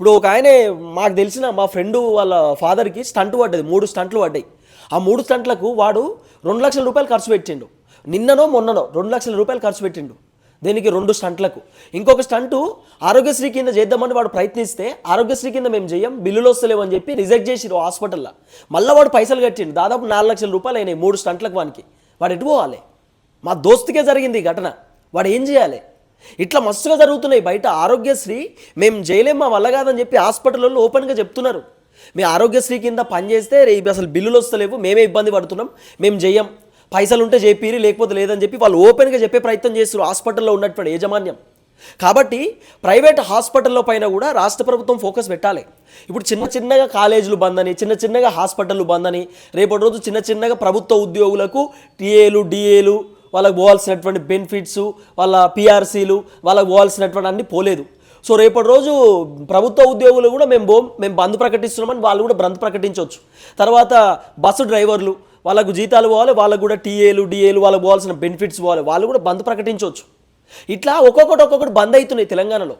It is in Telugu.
ఇప్పుడు ఒక ఆయనే మాకు తెలిసిన మా ఫ్రెండ్ వాళ్ళ ఫాదర్కి స్టంట్ పడ్డది మూడు స్టంట్లు పడ్డాయి. ఆ మూడు స్టంట్లకు వాడు రెండు లక్షల రూపాయలు ఖర్చు పెట్టిండు. నిన్ననో మొన్ననో రెండు లక్షల రూపాయలు ఖర్చు పెట్టిండు. దీనికి రెండు స్టంట్లకు. ఇంకొక స్టంటు ఆరోగ్యశ్రీ కింద చేద్దామని వాడు ప్రయత్నిస్తే ఆరోగ్యశ్రీ కింద మేము చేయం బిల్లులు వస్తలేవు అని చెప్పి రిజెక్ట్ చేసిరు హాస్పిటల్లో. మళ్ళీ వాడు పైసలు కట్టిండు. దాదాపు నాలుగు లక్షల రూపాయలు అయినాయి మూడు స్టంట్లకు వానికి. వాడు ఎటు పోవాలి? మా దోస్తుకే జరిగింది ఈ ఘటన. వాడు ఏం చేయాలి? ఇట్లా మస్తుగా జరుగుతున్నాయి. బయట ఆరోగ్యశ్రీ మేము చేయలేం మా వల్ల కాదని చెప్పి హాస్పిటల్లో ఓపెన్గా చెప్తున్నారు. మీ ఆరోగ్యశ్రీ కింద పనిచేస్తే రేపు అసలు బిల్లులు వస్తలేవు మేమే ఇబ్బంది పడుతున్నాం మేము చేయం పైసలు ఉంటే చెప్పిరి లేకపోతే లేదని చెప్పి వాళ్ళు ఓపెన్గా చెప్పే ప్రయత్నం చేస్తారు హాస్పిటల్లో ఉన్నటువంటి యాజమాన్యం. కాబట్టి ప్రైవేట్ హాస్పిటల్లో పైన కూడా రాష్ట్ర ప్రభుత్వం ఫోకస్ పెట్టాలి. ఇప్పుడు చిన్న చిన్నగా కాలేజీలు బంద్ అని చిన్న చిన్నగా హాస్పిటళ్ళు బంద్ అని రేపటి రోజు చిన్న చిన్నగా ప్రభుత్వ ఉద్యోగులకు టీఏలు డిఏలు వాళ్ళకి పోవాల్సినటువంటి బెనిఫిట్స్ వాళ్ళ పిఆర్సీలు వాళ్ళకి పోవాల్సినటువంటి అన్ని పోలేదు. సో రేపటి రోజు ప్రభుత్వ ఉద్యోగులు కూడా మేము బోం మేము బంద్ ప్రకటిస్తున్నామని వాళ్ళు కూడా బంద్ ప్రకటించవచ్చు. తర్వాత బస్సు డ్రైవర్లు వాళ్ళకు జీతాలు పోవాలి వాళ్ళకు కూడా టీఏలు డిఏలు వాళ్ళకి పోవాల్సిన బెనిఫిట్స్ పోవాలి. వాళ్ళు కూడా బంద్ ప్రకటించవచ్చు. ఇట్లా ఒక్కొక్కటి ఒక్కొక్కటి బంద్ అవుతున్నాయి తెలంగాణలో.